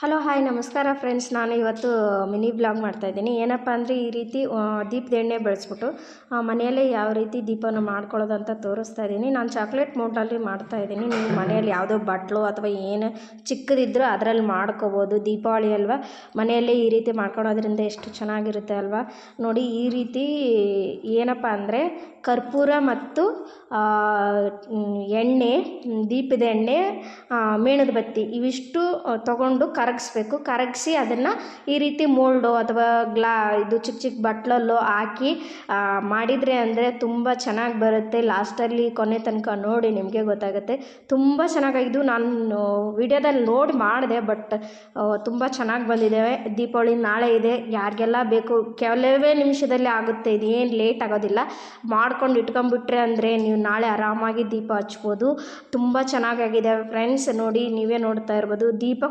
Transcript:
Hello hi ನಮಸ್ಕಾರ friends ನಾನು ಇವತ್ತು ಮಿನಿ ಬ್ಲಾಗ್ ಮಾಡ್ತಾಯಿದ್ದೀನಿ ಏನಪ್ಪ ಅಂದರೆ, ಈ ರೀತಿ ದೀಪದ ಎಣ್ಣೆ ಬೆಳೆಸ್ಬಿಟ್ಟು ಮನೆಯಲ್ಲೇ ಯಾವ ರೀತಿ ದೀಪನ ಮಾಡ್ಕೊಳ್ಳೋದು ಅಂತ ತೋರಿಸ್ತಾ ಇದ್ದೀನಿ. ನಾನು ಚಾಕ್ಲೇಟ್ ಮೋಟಲ್ಲಿ ಮಾಡ್ತಾ ಇದ್ದೀನಿ. ನೀವು ಮನೆಯಲ್ಲಿ ಯಾವುದೋ ಬಟ್ಲು ಅಥವಾ ಏನು ಚಿಕ್ಕದಿದ್ದರೂ ಅದರಲ್ಲಿ ಮಾಡ್ಕೋಬೋದು. ದೀಪಾವಳಿ ಅಲ್ವಾ? ಮನೆಯಲ್ಲೇ ಈ ರೀತಿ ಮಾಡ್ಕೊಳೋದ್ರಿಂದ ಎಷ್ಟು ಚೆನ್ನಾಗಿರುತ್ತೆ ಅಲ್ವಾ? ನೋಡಿ, ಈ ರೀತಿ ಏನಪ್ಪ ಅಂದರೆ, ಕರ್ಪೂರ ಮತ್ತು ಎಣ್ಣೆ, ದೀಪದ ಎಣ್ಣೆ ಮೇಣದ ಬತ್ತಿ, ಇವಿಷ್ಟು ತೊಗೊಂಡು ತಗೊಂಡು ಕರಗಿಸ್ಬೇಕು. ಕರಗಿಸಿ ಅದನ್ನು ಈ ರೀತಿ ಮೋಲ್ಡು ಅಥವಾ ಗ್ಲಾ ಇದು ಚಿಕ್ಕ ಚಿಕ್ಕ ಬಟ್ಲಲ್ಲೋ ಹಾಕಿ ಮಾಡಿದರೆ ಅಂದರೆ ತುಂಬ ಚೆನ್ನಾಗಿ ಬರುತ್ತೆ. ಲಾಸ್ಟಲ್ಲಿ ಕೊನೆ ತನಕ ನೋಡಿ ನಿಮಗೆ ಗೊತ್ತಾಗುತ್ತೆ. ತುಂಬ ಚೆನ್ನಾಗಾಗಿದ್ದು ನಾನು ವಿಡಿಯೋದಲ್ಲಿ ನೋಡಿ ಮಾಡಿದೆ, ಬಟ್ ತುಂಬ ಚೆನ್ನಾಗಿ ಬಂದಿದೆ. ದೀಪಾವಳಿ ನಾಳೆ ಇದೆ, ಯಾರಿಗೆಲ್ಲ ಬೇಕು, ಕೆಲವೇ ನಿಮಿಷದಲ್ಲಿ ಆಗುತ್ತೆ ಇದು ಏನು ಲೇಟ್ ಆಗೋದಿಲ್ಲ. ಮಾಡ್ಕೊಂಡು ಇಟ್ಕೊಂಡ್ಬಿಟ್ರೆ ಅಂದರೆ ನೀವು ನಾಳೆ ಆರಾಮಾಗಿ ದೀಪ ಹಚ್ಬೋದು. ತುಂಬ ಚೆನ್ನಾಗಾಗಿದೆ. ಫ್ರೆಂಡ್ಸ್ ನೋಡಿ, ನೀವೇ ನೋಡ್ತಾ ಇರ್ಬೋದು. ದೀಪ